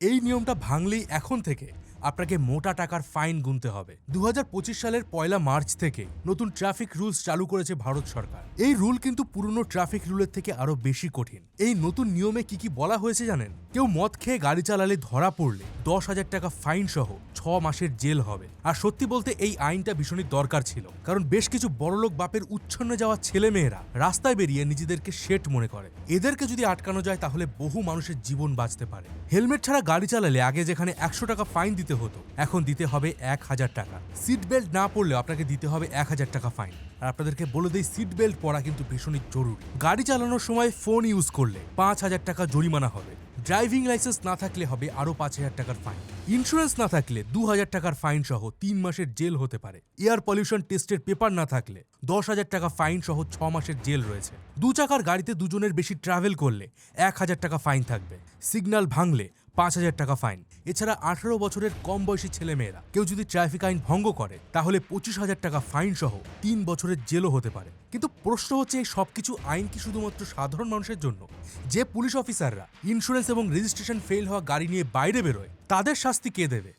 এই নিয়মটা ভাঙলেই এখন থেকে আপনাকে মোটা টাকার ফাইন গুনতে হবে। দু হাজার পঁচিশ সালের পয়লা মার্চ থেকে নতুন ট্রাফিক রুলস চালু করেছে ভারত সরকার। এই রুল কিন্তু পুরনো ট্রাফিক রুলের থেকে আরও বেশি কঠিন। এই নতুন নিয়মে কি কি বলা হয়েছে জানেন? কেউ মদ খেয়ে গাড়ি চালালে ধরা পড়লে দশ হাজার টাকা ফাইন সহ ছ মাসের জেল হবে। আর সত্যি বলতে এই আইনটা ভীষণই দরকার ছিল। কারণ বেশ কিছু বড়লোক বাপের উচ্ছন্ন যাওয়া ছেলে মেয়েরা রাস্তায় বেরিয়ে নিজেদেরকে শেট মনে করে। এদেরকে যদি আটকানো যায় তাহলে বহু মানুষের জীবন বাঁচতে পারে। হেলমেট ছাড়া গাড়ি চালালে আগে যেখানে একশো টাকা ফাইন দিতে হতো। এখন দিতে হবে এক হাজার টাকা। সিট বেল্ট না পড়লে আপনাকে দিতে হবে এক হাজার টাকা ফাইন আর আপনাদেরকে বলে দেই সিট বেল্ট পরা কিন্তু ভীষণই জরুরি। গাড়ি চালানোর সময় ফোন ইউজ করলে পাঁচ হাজার টাকা জরিমানা হবে। ড্রাইভিং লাইসেন্স না থাকলে হবে আরও পাঁচ হাজার টাকার ফাইন ইন্স্যুরেন্স না থাকলে দু হাজার টাকার ফাইন সহ তিন মাসের জেল হতে পারে। এয়ার পলিউশন টেস্টের পেপার না থাকলে দশ হাজার টাকা ফাইন সহ ছ মাসের জেল রয়েছে। দু চাকার গাড়িতে দুজনের বেশি ট্রাভেল করলে এক হাজার টাকা ফাইন থাকবে। সিগন্যাল ভাঙলে পাঁচ হাজার টাকা ফাইন। এছাড়া আঠারো বছরের কম বয়সী ছেলেমেয়েরা কেউ যদি ট্রাফিক আইন ভঙ্গ করে, তাহলে পঁচিশ হাজার টাকা ফাইন সহ তিন বছরের জেলও হতে পারে। কিন্তু প্রশ্ন হচ্ছে, এই সবকিছু আইন কি শুধুমাত্র সাধারণ মানুষের জন্য? যে পুলিশ অফিসাররা ইন্স্যুরেন্স এবং রেজিস্ট্রেশন ফেল হওয়া গাড়ি নিয়ে বাইরে বেরোয়, তাদের শাস্তি কে দেবে?